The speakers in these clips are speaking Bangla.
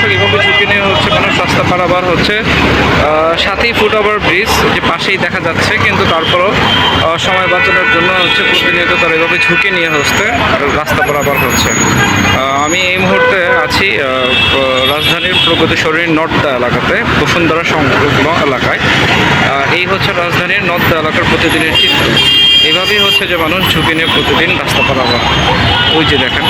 খুবই ঝুঁকি নিয়ে হচ্ছে মানুষ রাস্তা পারাবার হচ্ছে। সাথেই ফুট ওভার ব্রিজ যে পাশেই দেখা যাচ্ছে, কিন্তু তারপরও সময় বাঁচানোর জন্য হচ্ছে প্রতিনিয়ত তারা এভাবে ঝুঁকি নিয়ে হচ্ছে রাস্তা পারাবার হচ্ছে। আমি এই মুহূর্তে আছি রাজধানীর প্রগতিশরীর নর্দা এলাকাতে, বসুন্ধরা সংলগ্ন এলাকায়। এই হচ্ছে রাজধানীর নর্দা এলাকার প্রতিদিনের চিত্র। এভাবেই হচ্ছে যে মানুষ ঝুঁকি নিয়ে প্রতিদিন রাস্তা পারাবার। ওই যে দেখেন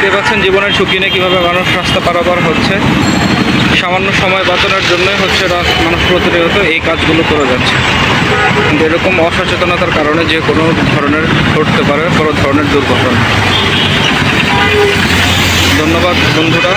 দেখতে পাচ্ছেন জীবনের ঝুঁকি নিয়ে কীভাবে মানুষ রাস্তা পারাপার হচ্ছে। সামান্য সময় বাঁচানোর জন্যই হচ্ছে মানুষ প্রতিনিয়ত এই কাজগুলো করে যাচ্ছে। কিন্তু এরকম অসচেতনতার কারণে যে কোনো ধরনের ঘটতে পারে, কোনো ধরনের দুর্ঘটনা। ধন্যবাদ বন্ধুরা